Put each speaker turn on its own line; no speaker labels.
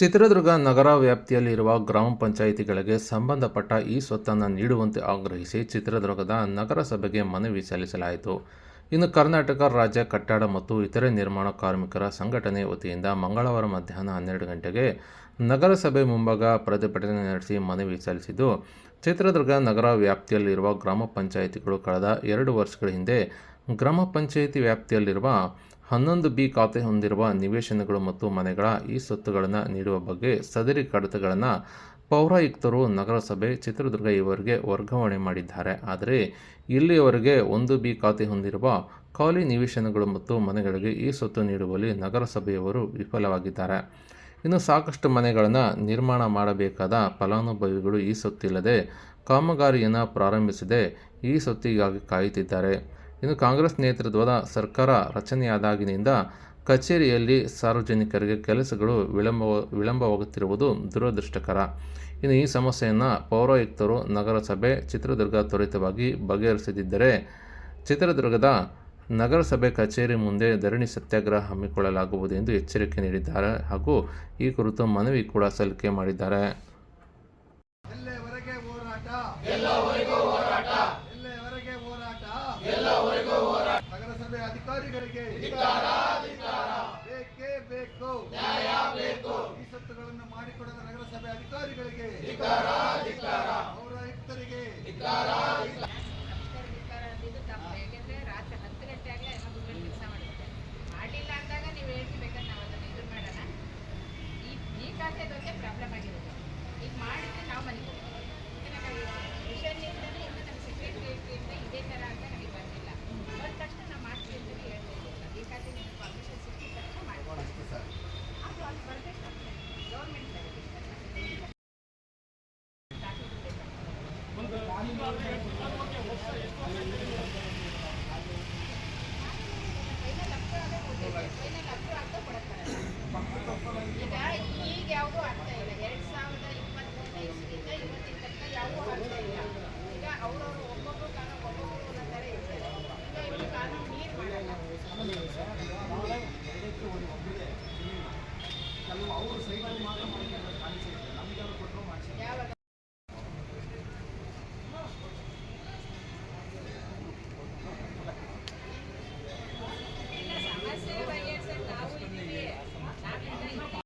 ಚಿತ್ರದುರ್ಗ ನಗರ ವ್ಯಾಪ್ತಿಯಲ್ಲಿರುವ ಗ್ರಾಮ ಪಂಚಾಯಿತಿಗಳಿಗೆ ಸಂಬಂಧಪಟ್ಟ ಈ ಸ್ವತ್ತನ್ನು ನೀಡುವಂತೆ ಆಗ್ರಹಿಸಿ ಚಿತ್ರದುರ್ಗದ ನಗರಸಭೆಗೆ ಮನವಿ ಸಲ್ಲಿಸಲಾಯಿತು. ಇನ್ನು ಕರ್ನಾಟಕ ರಾಜ್ಯ ಕಟ್ಟಡ ಮತ್ತು ಇತರೆ ನಿರ್ಮಾಣ ಕಾರ್ಮಿಕರ ಸಂಘಟನೆ ವತಿಯಿಂದ ಮಂಗಳವಾರ ಮಧ್ಯಾಹ್ನ ಹನ್ನೆರಡು ಗಂಟೆಗೆ ನಗರಸಭೆ ಮುಂಭಾಗ ಪ್ರತಿಭಟನೆ ನಡೆಸಿ ಮನವಿ ಸಲ್ಲಿಸಿದ್ದು, ಚಿತ್ರದುರ್ಗ ನಗರ ವ್ಯಾಪ್ತಿಯಲ್ಲಿರುವ ಗ್ರಾಮ ಪಂಚಾಯಿತಿಗಳು ಕಳೆದ ಎರಡು ವರ್ಷಗಳ ಹಿಂದೆ ಗ್ರಾಮ ಪಂಚಾಯಿತಿ ವ್ಯಾಪ್ತಿಯಲ್ಲಿರುವ ಹನ್ನೊಂದು ಬಿ ಖಾತೆ ಹೊಂದಿರುವ ನಿವೇಶನಗಳು ಮತ್ತು ಮನೆಗಳ ಈ ಸ್ವತ್ತುಗಳನ್ನು ನೀಡುವ ಬಗ್ಗೆ ಸದರಿ ಕಡತಗಳನ್ನು ಪೌರಾಯುಕ್ತರು ನಗರಸಭೆ ಚಿತ್ರದುರ್ಗ ಇವರಿಗೆ ವರ್ಗಾವಣೆ ಮಾಡಿದ್ದಾರೆ. ಆದರೆ ಇಲ್ಲಿಯವರೆಗೆ ಒಂದು ಬಿ ಖಾತೆ ಹೊಂದಿರುವ ಖಾಲಿ ನಿವೇಶನಗಳು ಮತ್ತು ಮನೆಗಳಿಗೆ ಈ ಸ್ವತ್ತು ನೀಡುವಲ್ಲಿ ನಗರಸಭೆಯವರು ವಿಫಲವಾಗಿದ್ದಾರೆ. ಇನ್ನು ಸಾಕಷ್ಟು ಮನೆಗಳನ್ನು ನಿರ್ಮಾಣ ಮಾಡಬೇಕಾದ ಫಲಾನುಭವಿಗಳು ಈ ಸೊತ್ತಿಲ್ಲದೆ ಕಾಮಗಾರಿಯನ್ನು ಪ್ರಾರಂಭಿಸದೆ ಈ ಸೊತ್ತಿಗಾಗಿ ಕಾಯುತ್ತಿದ್ದಾರೆ. ಇನ್ನು ಕಾಂಗ್ರೆಸ್ ನೇತೃತ್ವದ ಸರ್ಕಾರ ರಚನೆಯಾದಾಗಿನಿಂದ ಕಚೇರಿಯಲ್ಲಿ ಸಾರ್ವಜನಿಕರಿಗೆ ಕೆಲಸಗಳು ವಿಳಂಬ ವಿಳಂಬವಾಗುತ್ತಿರುವುದು ದುರದೃಷ್ಟಕರ. ಇನ್ನು ಈ ಸಮಸ್ಯೆಯನ್ನು ಪೌರಾಯುಕ್ತರು ನಗರಸಭೆ ಚಿತ್ರದುರ್ಗ ತ್ವರಿತವಾಗಿ ಬಗೆಹರಿಸದಿದ್ದರೆ ಚಿತ್ರದುರ್ಗದ ನಗರಸಭೆ ಕಚೇರಿ ಮುಂದೆ ಧರಣಿ ಸತ್ಯಾಗ್ರಹ ಹಮ್ಮಿಕೊಳ್ಳಲಾಗುವುದು ಎಂದು ಎಚ್ಚರಿಕೆ ನೀಡಿದ್ದಾರೆ ಹಾಗೂ ಈ ಕುರಿತು ಮನವಿ ಕೂಡ ಸಲ್ಲಿಕೆ ಮಾಡಿದ್ದಾರೆ.
ಎಲ್ಲೆವರೆಗೆ ಹೋರಾಟ. ಎಲ್ಲವರೆಗೂ ಹೋರಾಟ. ನಗರಸಭೆ ಅಧಿಕಾರಿಗಳಿಗೆ ಬೇಕೇ ಬೇಕು. ನ್ಯಾಯ ಬೇಕು. ಈ ಸತ್ತುಗಳನ್ನು ಮಾಡಿಕೊಡದ ನಗರಸಭೆ ಅಧಿಕಾರಿಗಳಿಗೆ ಪೌರಾಯುಕ್ತರಿಗೆ
ನಮಸ್ಕಾರ ಅಂದಿದ್ದು ತಪ್ಪು ಯಾಕೆಂದ್ರೆ ರಾತ್ರಿ ಹತ್ತು ಗಂಟೆ ಆಗಲೇ ಮುಗಿದು ಕೆಲಸ ಮಾಡಲಿಲ್ಲ ಅಂದಾಗ ನೀವು ಹೇಳ್ತಿಬೇಕಾದ್ರೆ ನಾವು ಅದನ್ನು ಇದು ಮಾಡೋಣ ಈ ಈ ಖಾತೆದೊಂದೇ ಪ್ರಾಬ್ಲಮ್ ಆಗಿರೋದು? ಈಗ ಮಾಡಿದ್ರೆ ನಾವು ಮನೆಗೆ ಈಗ ಈಗ ಯಾವುದೂ ಆಗ್ತಾ ಇಲ್ಲ ಎರಡು ಸಾವಿರದ ಇವತ್ತಿನ ತನಕ ಯಾವುದೂ ಆಗ್ತಾ ಇಲ್ಲ. ಈಗ ಅವರವರು ಒಬ್ಬೊಬ್ಬರು ಕಾನೂನು ಒಬ್ಬೊಬ್ಬರು ಒಂದೊಂದು ಥರ ಈಗ ನೀರು ಮಾಡಲ್ಲ ಅವರು ಸೈಡಲ್ಲಿ ಮಾತ್ರ ಮಾಡಿದ್ದಾರೆ ಕಾಣಿಸಿದೆ ನಮಗೆ ಅವರು ಕೊಟ್ಟರು ಮಾಡಿಸಿದ್ದಾರೆ ಯಾವಾಗ